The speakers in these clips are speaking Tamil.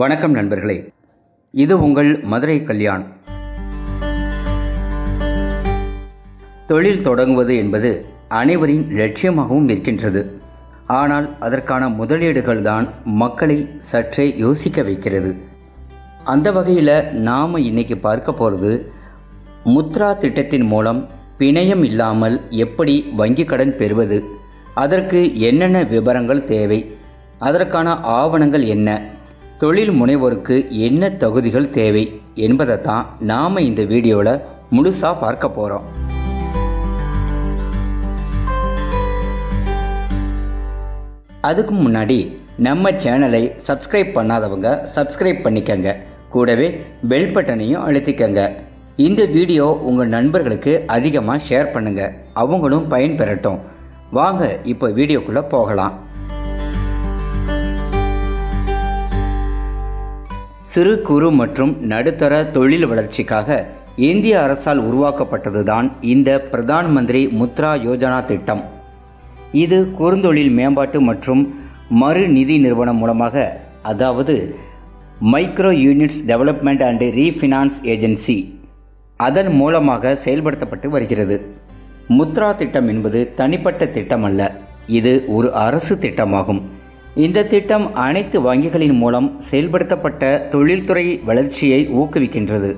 வணக்கம் நண்பர்களே. இது உங்கள் மதுரை கல்யாண். தொழில் தொடங்குவது என்பது அனைவரின் லட்சியமாகவும் இருக்கின்றது ஆனால் அதற்கான முதலீடுகள் தான் மக்களை சற்றே யோசிக்க வைக்கிறது. அந்த வகையில் நாம் இன்னைக்கு பார்க்க போகிறது முத்ரா திட்டத்தின் மூலம் பிணையம் இல்லாமல் எப்படி வங்கி கடன் பெறுவது அதற்கு என்னென்ன விவரங்கள் தேவை அதற்கான ஆவணங்கள் என்ன தொழில் முனைவோருக்கு என்ன தகுதிகள் தேவை என்பதை தான் நாம் இந்த வீடியோவில் முழுசாக பார்க்க போகிறோம் அதுக்கு முன்னாடி நம்ம சேனலை சப்ஸ்கிரைப் பண்ணாதவங்க சப்ஸ்கிரைப் பண்ணிக்கங்க. கூடவே பெல் பட்டனையும் அழுத்திக்கங்க. இந்த வீடியோ உங்கள் நண்பர்களுக்கு அதிகமாக ஷேர் பண்ணுங்கள் அவங்களும் பயன்பெறட்டும் வாங்க இப்போ வீடியோக்குள்ளே போகலாம். சிறு குறு மற்றும் நடுத்தர தொழில் வளர்ச்சிக்காக இந்திய அரசால் உருவாக்கப்பட்டதுதான் இந்த பிரதான் மந்திரி முத்ரா யோஜனா திட்டம். இது குறுந்தொழில் மேம்பாட்டு மற்றும் மறு நிதி நிறுவனம் மூலமாக அதாவது micro units development and refinance agency அதன் மூலமாக செயல்படுத்தப்பட்டு வருகிறது. முத்ரா திட்டம் என்பது தனிப்பட்ட திட்டம் அல்ல இது ஒரு அரசு திட்டமாகும். இந்த திட்டம் அனைத்து வங்கிகளின் மூலம் செயல்படுத்தப்பட்ட தொழில்துறை வளர்ச்சியை ஊக்குவிக்கின்றது.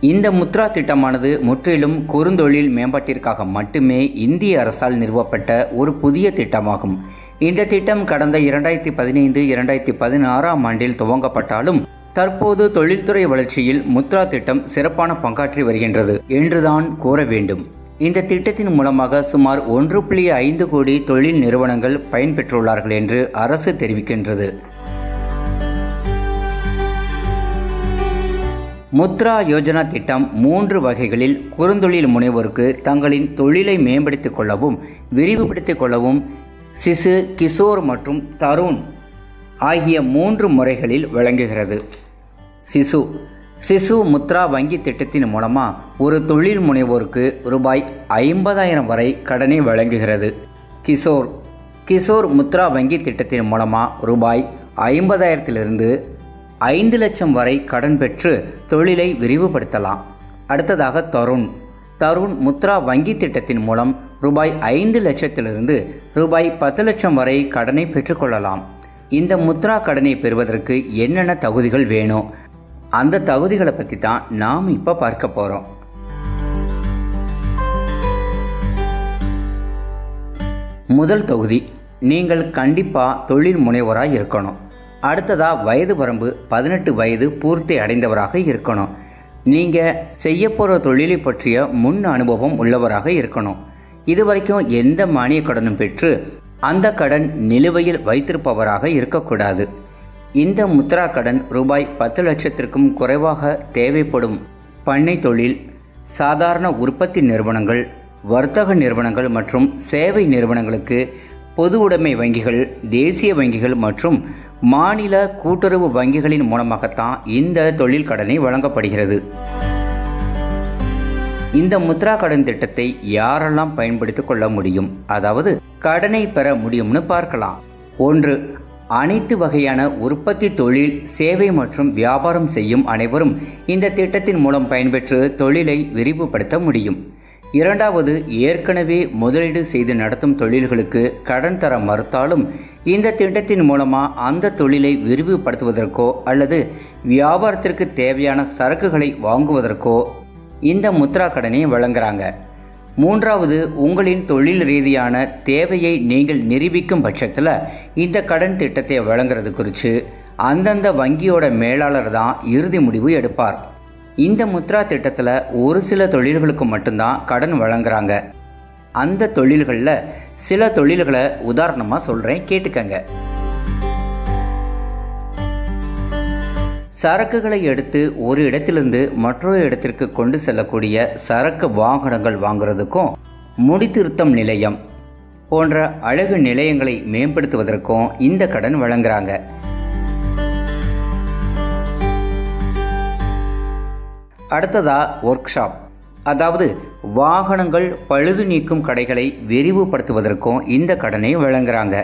இந்த முத்ரா திட்டமானது முற்றிலும் குறுந்தொழில் மேம்பாட்டிற்காக மட்டுமே இந்திய அரசால் நிறுவப்பட்ட ஒரு புதிய திட்டமாகும். இந்த திட்டம் கடந்த இரண்டாயிரத்தி பதினைந்து இரண்டாயிரத்தி பதினாறாம் ஆண்டில் துவங்கப்பட்டாலும் தற்போது தொழில்துறை வளர்ச்சியில் முத்ரா திட்டம் சிறப்பான பங்காற்றி வருகின்றது என்றுதான் கூற வேண்டும். இந்த திட்டத்தின் மூலமாக சுமார் ஒன்று புள்ளி ஐந்து கோடி தொழில் நிறுவனங்கள் பயன்பெற்றுள்ளார்கள் என்று அரசு தெரிவிக்கின்றது. முத்ரா யோஜனா திட்டம் மூன்று வகைகளில் குறுந்தொழில் முனைவோருக்கு தங்களின் தொழிலை மேம்படுத்திக் கொள்ளவும் விரிவுபடுத்திக் கொள்ளவும் சிசு கிஷோர் மற்றும் தருண் ஆகிய மூன்று முறைகளில் வழங்குகிறது. சிசு சிசு முத்ரா வங்கி திட்டத்தின் மூலமாக ஒரு தொழில் முனைவோருக்கு ரூபாய் ஐம்பதாயிரம் வரை கடனை வழங்குகிறது. கிஷோர் கிஷோர் முத்ரா வங்கி திட்டத்தின் மூலமாக ரூபாய் ஐம்பதாயிரத்திலிருந்து ஐந்து லட்சம் வரை கடன் பெற்று தொழிலை விரிவுபடுத்தலாம். அடுத்ததாக தருண். தருண் முத்ரா வங்கி திட்டத்தின் மூலம் ரூபாய் ஐந்து லட்சத்திலிருந்து ரூபாய் பத்து லட்சம் வரை கடனை பெற்றுக்கொள்ளலாம் இந்த முத்ரா கடனை பெறுவதற்கு என்னென்ன தகுதிகள் வேணும்? அந்த தகுதிகளை பற்றி தான் நாம் இப்போ பார்க்க போகிறோம் முதல் தொகுதி நீங்கள் கண்டிப்பாக தொழில் முனைவராக இருக்கணும். அடுத்ததாக வயது வரம்பு பதினெட்டு வயது பூர்த்தி அடைந்தவராக இருக்கணும். நீங்கள் செய்ய போகிற தொழிலை பற்றிய முன் அனுபவம் உள்ளவராக இருக்கணும். இதுவரைக்கும் எந்த மானிய கடனும் பெற்று அந்த கடன் நிலுவையில் வைத்திருப்பவராக இருக்கக்கூடாது. இந்த முத்ரா கடன் ரூபாய் பத்து லட்சத்திற்கும் குறைவாக தேவைப்படும். பண்ணை தொழில் சாதாரண உற்பத்தி நிறுவனங்கள் வர்த்தக நிறுவனங்கள் மற்றும் சேவை நிறுவனங்களுக்கு பொது உடைமை வங்கிகள் தேசிய வங்கிகள் மற்றும் மாநில கூட்டுறவு வங்கிகளின் மூலமாகத்தான் இந்த தொழில் கடனை வழங்கப்படுகிறது. இந்த முத்ரா கடன் திட்டத்தை யாரெல்லாம் பயன்படுத்திக் கொள்ள முடியும்? அதாவது கடனை பெற முடியும்னு பார்க்கலாம். ஒன்று அனைத்து வகையான உற்பத்தி தொழில் சேவை மற்றும் வியாபாரம் செய்யும் அனைவரும் இந்த திட்டத்தின் மூலம் பயன்பெற்று தொழிலை விரிவுபடுத்த முடியும். இரண்டாவது ஏற்கனவே முதலீடு செய்து நடத்தும் தொழில்களுக்கு கடன் தர மறுத்தாலும் இந்த திட்டத்தின் மூலமாக அந்த தொழிலை விரிவுபடுத்துவதற்கோ அல்லது வியாபாரத்திற்கு தேவையான சரக்குகளை வாங்குவதற்கோ இந்த முத்ரா கடனை வழங்குறாங்க. மூன்றாவது உங்களின் தொழில் ரீதியான தேவையை நீங்கள் நிரூபிக்கும் பட்சத்தில் இந்த கடன் திட்டத்தை வழங்குறது குறித்து அந்தந்த வங்கியோட மேலாளர் தான் இறுதி முடிவு எடுப்பார். இந்த முத்ரா திட்டத்தில் ஒரு சில தொழில்களுக்கு மட்டும்தான் கடன் வழங்குறாங்க. அந்த தொழில்களில் சில தொழில்களை உதாரணமாக சொல்கிறேன் கேட்டுக்கங்க. சரக்குகளை எடுத்து ஒரு இடத்திலிருந்து மற்றொரு இடத்திற்கு கொண்டு செல்லக்கூடிய சரக்கு வாகனங்கள் வாங்குறதுக்கும் முடித்திருத்தம் நிலையம் போன்ற அழகு நிலையங்களை மேம்படுத்துவதற்கும் இந்த கடன் வழங்குறாங்க. அடுத்ததா ஒர்க் ஷாப் அதாவது வாகனங்கள் பழுது நீக்கும் கடைகளை விரிவுபடுத்துவதற்கும் இந்த கடனை வழங்குறாங்க.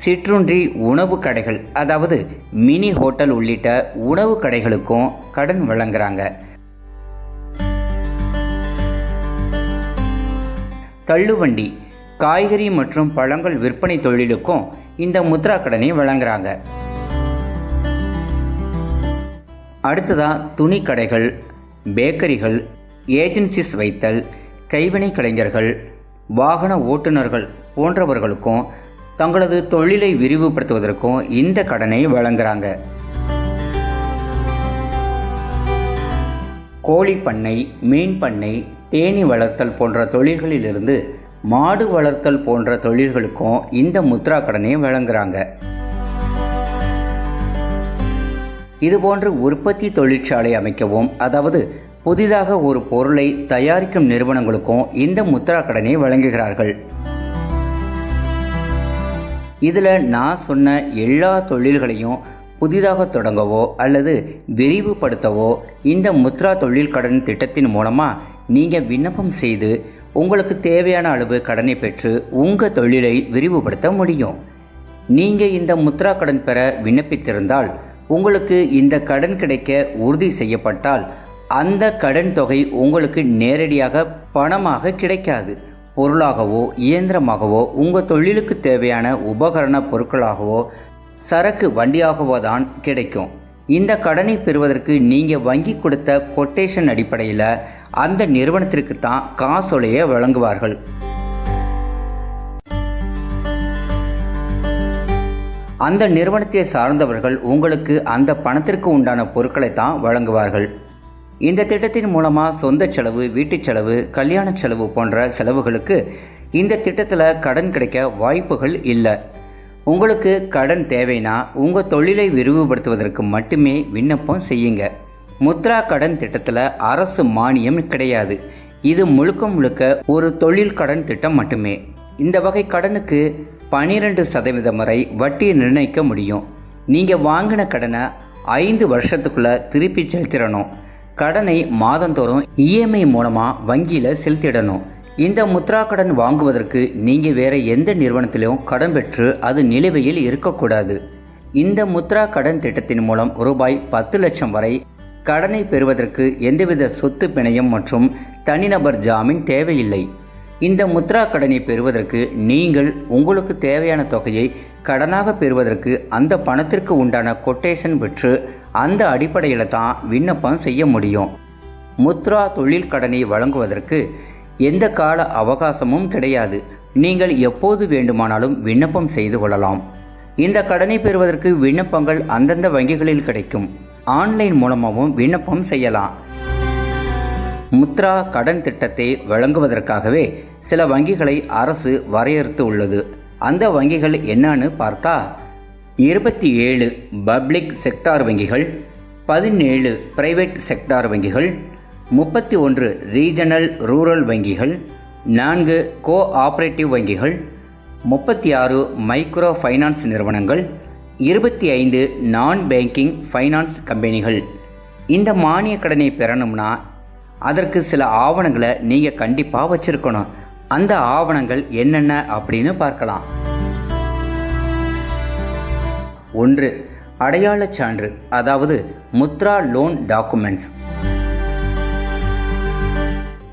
சிற்றுண்டி உணவு கடைகள் அதாவது மினி ஹோட்டல் உள்ளிட்ட உணவு கடைகளுக்கும் கடன் வழங்குறாங்க. தள்ளுவண்டி காய்கறி மற்றும் பழங்கள் விற்பனை தொழிலுக்கும் இந்த முத்ரா கடனை வழங்குறாங்க. அடுத்ததா துணி கடைகள் பேக்கரிகள் ஏஜென்சிஸ் வைத்தல் கைவினை கலைஞர்கள் வாகன ஓட்டுநர்கள் போன்றவர்களுக்கும் தங்களது தொழிலை விரிவுபடுத்துவதற்கும் இந்த கடனை வழங்குறாங்க. கோழி பண்ணை மீன் பண்ணை தேனீ வளர்த்தல் போன்ற தொழில்களிலிருந்து மாடு வளர்த்தல் போன்ற தொழில்களுக்கும் இந்த முத்ரா கடனை வழங்குறாங்க. இதுபோன்று உற்பத்தி தொழிற்சாலை அமைக்கவும் அதாவது புதிதாக ஒரு பொருளை தயாரிக்கும் நிறுவனங்களுக்கும் இந்த முத்ரா கடனை வழங்குகிறார்கள். இதில் நான் சொன்ன எல்லா தொழில்களையும் புதிதாக தொடங்கவோ அல்லது விரிவுபடுத்தவோ இந்த முத்ரா தொழில் கடன் திட்டத்தின் மூலமாக நீங்கள் விண்ணப்பம் செய்து உங்களுக்கு தேவையான அளவு கடனை பெற்று உங்கள் தொழிலை விரிவுபடுத்த முடியும். நீங்கள் இந்த முத்ரா கடன் பெற விண்ணப்பித்திருந்தால் உங்களுக்கு இந்த கடன் கிடைக்க உறுதி செய்யப்பட்டால் அந்த கடன் தொகை உங்களுக்கு நேரடியாக பணமாக கிடைக்காது. பொருளாகவோ இயந்திரமாகவோ உங்கள் தொழிலுக்கு தேவையான உபகரண பொருட்களாகவோ சரக்கு வண்டியாகவோ தான் கிடைக்கும். இந்த கடனை பெறுவதற்கு நீங்கள் வங்கி கொடுத்த கொட்டேஷன் அடிப்படையில் அந்த நிறுவனத்திற்கு தான் காசோலையை வழங்குவார்கள். அந்த நிறுவனத்தை சார்ந்தவர்கள் உங்களுக்கு அந்த பணத்திற்கு உண்டான பொருட்களை தான் வழங்குவார்கள். இந்த திட்டத்தின் மூலமாக சொந்த செலவு வீட்டுச் செலவு கல்யாண செலவு போன்ற செலவுகளுக்கு இந்த திட்டத்தில் கடன் கிடைக்க வாய்ப்புகள் இல்லை. உங்களுக்கு கடன் தேவைன்னா உங்கள் தொழிலை விரிவுபடுத்துவதற்கு மட்டுமே விண்ணப்பம் செய்யுங்க. முத்ரா கடன் திட்டத்தில் அரசு மானியம் கிடையாது. இது முழுக்க முழுக்க ஒரு தொழில் கடன் திட்டம் மட்டுமே. இந்த வகை கடனுக்கு பனிரெண்டு சதவீதம் வரை வட்டி நிர்ணயிக்க முடியும். நீங்கள் வாங்கின கடனை ஐந்து வருஷத்துக்குள்ளே திருப்பி செலுத்திடணும். கடனை மாதந்தோறும் இஎம்ஐ மூலமாக வங்கியில் செலுத்திடணும். இந்த முத்ரா கடன் வாங்குவதற்கு நீங்கள் வேறு எந்த நிறுவனத்திலும் கடன் பெற்று அது நிலுவையில் இருக்கக்கூடாது. இந்த முத்ரா கடன் திட்டத்தின் மூலம் ரூபாய் பத்து லட்சம் வரை கடனை பெறுவதற்கு எந்தவித சொத்து பிணையம் மற்றும் தனிநபர் ஜாமீன் தேவையில்லை. இந்த முத்ரா கடனை பெறுவதற்கு நீங்கள் உங்களுக்கு தேவையான தொகையை கடனாக பெறுவதற்கு அந்த பணத்திற்கு உண்டான கொட்டேஷன் பெற்று அந்த அடிப்படையில் தான் விண்ணப்பம் செய்ய முடியும். முத்ரா தொழில் கடனை வழங்குவதற்கு எந்த கால அவகாசமும் கிடையாது. நீங்கள் எப்போது வேண்டுமானாலும் விண்ணப்பம் செய்து கொள்ளலாம். இந்த கடனை பெறுவதற்கு விண்ணப்பங்கள் அந்தந்த வங்கிகளில் கிடைக்கும். ஆன்லைன் மூலமாகவும் விண்ணப்பம் செய்யலாம். முத்ரா கடன் திட்டத்தை வழங்குவதற்காகவே சில வங்கிகளை அரசு வரையறுத்து உள்ளது. அந்த வங்கிகள் என்னன்னு பார்த்தா இருபத்தி ஏழு பப்ளிக் செக்டார் வங்கிகள் பதினேழு பிரைவேட் செக்டார் வங்கிகள் முப்பத்தி ஒன்று ரீஜனல் ரூரல் வங்கிகள் நான்கு கோ ஆப்ரேட்டிவ் வங்கிகள் முப்பத்தி ஆறு மைக்ரோ ஃபைனான்ஸ் நிறுவனங்கள் இருபத்தி ஐந்து நான் பேங்கிங் ஃபைனான்ஸ் கம்பெனிகள். இந்த மானிய கடனை பெறணும்னா அதற்கு சில ஆவணங்களை நீங்கள் கண்டிப்பாக வச்சுருக்கணும். அந்த ஆவணங்கள் என்னென்ன அப்படின்னு பார்க்கலாம். ஒன்று அடையாளச் சான்று அதாவது முத்ரா லோன் டாக்குமெண்ட்ஸ்.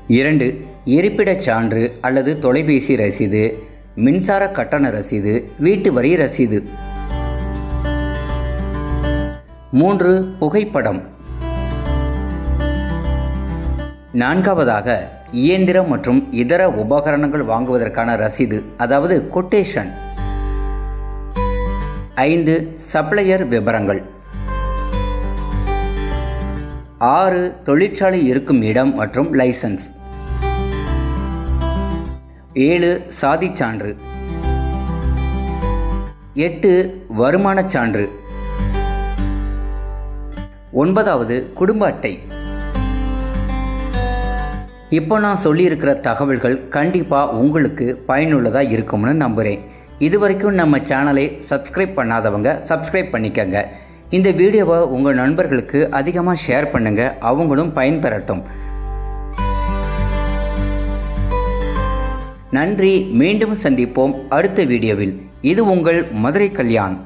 இரண்டு இருப்பிடச் சான்று அல்லது தொலைபேசி ரசீது மின்சார கட்டண ரசீது வீட்டு வரி ரசீது. மூன்று புகைப்படம். நான்காவதாக இயந்திரம் மற்றும் இதர உபகரணங்கள் வாங்குவதற்கான ரசீது அதாவது கொட்டேஷன் ஐந்து சப்ளையர் விவரங்கள் ஆறு தொழிற்சாலை இருக்கும் இடம் மற்றும் லைசன்ஸ் ஏழு சாதிச் சான்று. எட்டு வருமானச் சான்று. ஒன்பதாவது குடும்ப அட்டை. இப்போ நான் சொல்லியிருக்கிற தகவல்கள் கண்டிப்பாக உங்களுக்கு பயனுள்ளதாக இருக்கும்னு நம்புகிறேன் இது வரைக்கும் நம்ம சேனலை சப்ஸ்கிரைப் பண்ணாதவங்க சப்ஸ்கிரைப் பண்ணிக்கங்க. இந்த வீடியோவை உங்கள் நண்பர்களுக்கு அதிகமாக ஷேர் பண்ணுங்கள் அவங்களும் பயன்பெறட்டும். நன்றி. மீண்டும் சந்திப்போம் அடுத்த வீடியோவில். இது உங்கள் மதுரை கல்யாண்.